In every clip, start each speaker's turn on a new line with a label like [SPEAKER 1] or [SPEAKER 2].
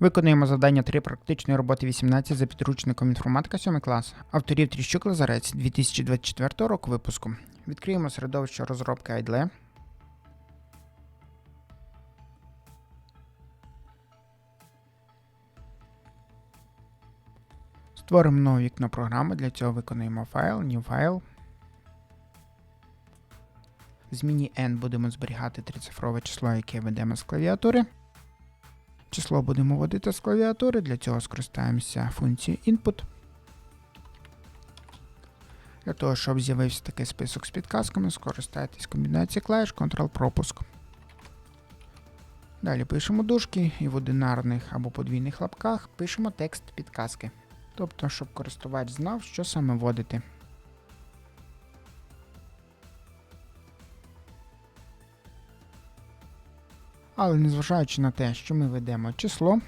[SPEAKER 1] Виконуємо завдання 3 практичної роботи 18 за підручником інформатика 7 клас. Авторів Тріщук Лазарець 2024 року випуску. Відкриємо середовище розробки IDLE. Створимо нове вікно програми. Для цього виконуємо файл, New File. В зміні n будемо зберігати трицифрове число, яке ведемо з клавіатури. Число будемо вводити з клавіатури, для цього скористаємося функцією input. Для того, щоб з'явився такий список з підказками, скористайтесь комбінацією клавіш Ctrl-пропуск. Далі пишемо дужки і в одинарних або подвійних лапках пишемо текст підказки. Тобто, щоб користувач знав, що саме вводити. Але незважаючи на те, що ми ведемо число,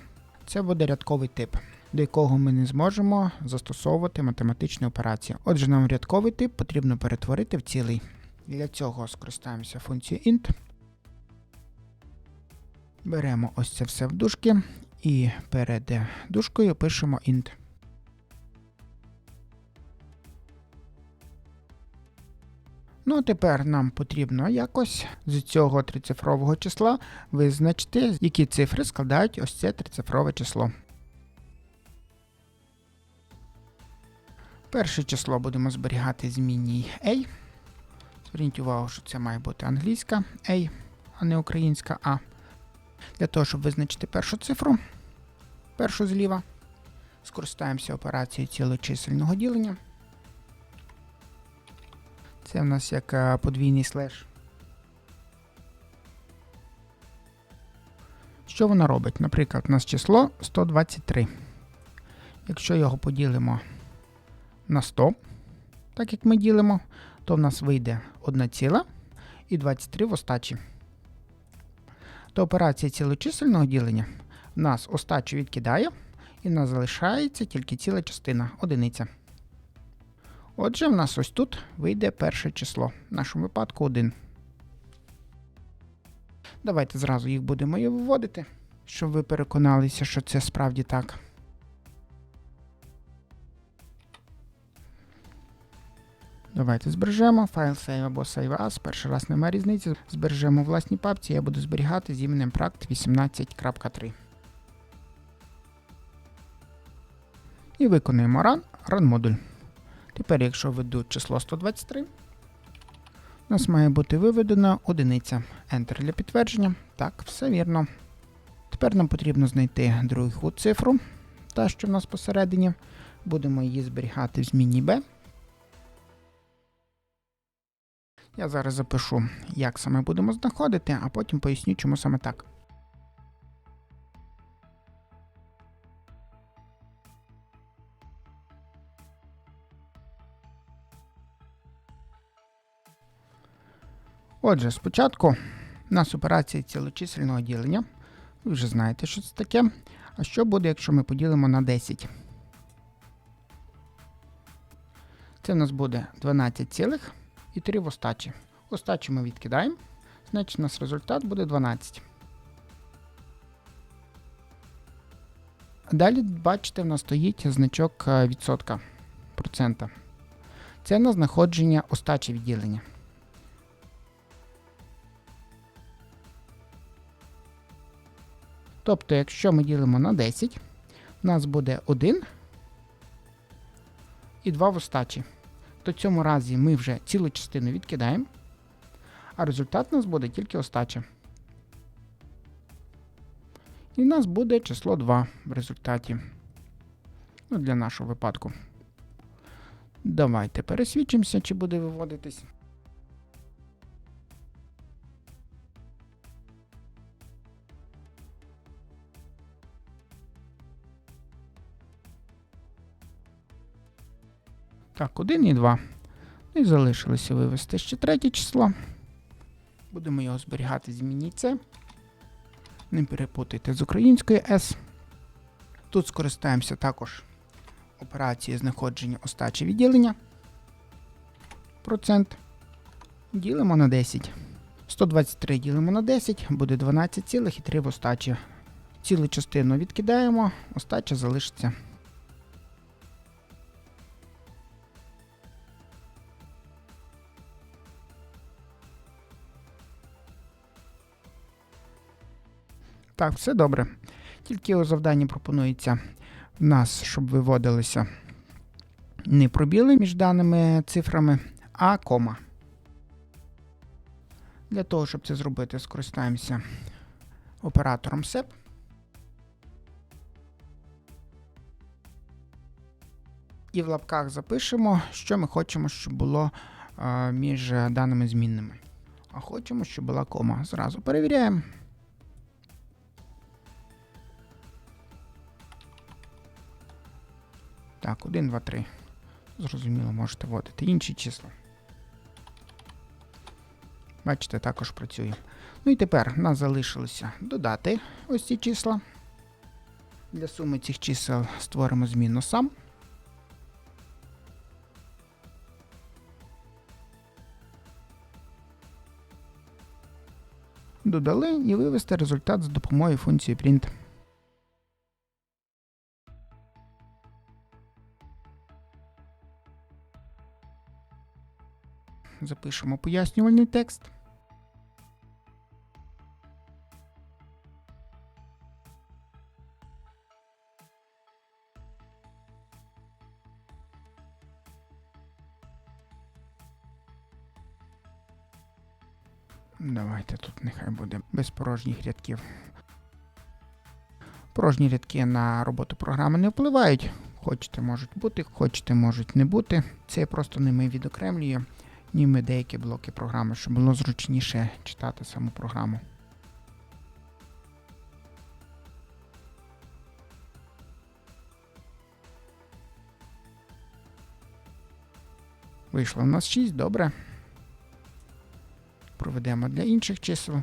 [SPEAKER 1] це буде рядковий тип, до якого ми не зможемо застосовувати математичні операції. Отже, нам рядковий тип потрібно перетворити в цілий. Для цього скористаємося функцією int. Беремо ось це все в дужки і перед дужкою пишемо int. Ну, а тепер нам потрібно якось з цього трицифрового числа визначити, які цифри складають ось це трицифрове число. Перше число будемо зберігати змінній A. Зверніть увагу, що це має бути англійська A, а не українська А. Для того, щоб визначити першу цифру, першу зліва, скористаємося операцією цілочисельного ділення. Це в нас як е, подвійний слеш. Що вона робить? Наприклад, у нас число 123. Якщо його поділимо на 100, так як ми ділимо, то в нас вийде 1 ціла і 23 в остачі. До операції цілочисельного ділення в нас остачу відкидає, і в нас залишається тільки ціла частина одиниця. Отже, в нас ось тут вийде перше число, в нашому випадку 1. Давайте зразу їх будемо і виводити, щоб ви переконалися, що це справді так. Давайте збережемо файл save або save as. Перший раз немає різниці. Збережемо власній папці, я буду зберігати з іменем Pract 18.3. І виконуємо run, run модуль. Тепер, якщо введу число 123, у нас має бути виведена одиниця. Enter для підтвердження. Так, все вірно. Тепер нам потрібно знайти другу цифру, та що в нас посередині. Будемо її зберігати в зміні B. Я зараз запишу, як саме будемо знаходити, а потім поясню, чому саме так. Отже, спочатку у нас операція цілочисельного ділення. Ви вже знаєте, що це таке. А що буде, якщо ми поділимо на 10? Це в нас буде 12 цілих і 3 в остачі. Остачу ми відкидаємо, значить у нас результат буде 12. Далі, бачите, в нас стоїть значок е, відсотка процента. Це на знаходження остачі відділення. Тобто, якщо ми ділимо на 10, у нас буде 1 і 2 в остачі. То в цьому разі ми вже цілу частину відкидаємо, а результат у нас буде тільки остача. І в нас буде число 2 в результаті. Ну, для нашого випадку. Давайте пересвідчимося, чи буде виводитись. Так, 1 і 2. Ну і залишилося вивести ще третє число. Будемо його зберігати, змініть це. Не перепутайте з українською S. Тут скористаємося також операцією знаходження остачі відділення. Процент. Ділимо на 10. 123 ділимо на 10, буде 12,3 в остачі. Цілу частину відкидаємо, остача залишиться. Так, все добре. Тільки у завданні пропонується в нас, щоб виводилися не пробіли між даними цифрами, а кома. Для того, щоб це зробити, скористаємося оператором SEP. І в лапках запишемо, що ми хочемо, щоб було між даними змінними. А хочемо, щоб була кома. Зразу перевіряємо. Так, 1, 2, 3. Зрозуміло, можете вводити інші числа. Бачите, також працює. Ну і тепер нас залишилося додати ось ці числа. Для суми цих чисел створимо змінну сам. Додали і вивести результат за допомогою функції print. Запишемо пояснювальний текст. Давайте тут нехай буде без порожніх рядків. Порожні рядки на роботу програми не впливають. Хочете можуть бути, хочете можуть не бути. Це я просто ними відокремлюю німи деякі блоки програми, щоб було зручніше читати саму програму. Вийшло у нас 6, добре. Проведемо для інших чисел.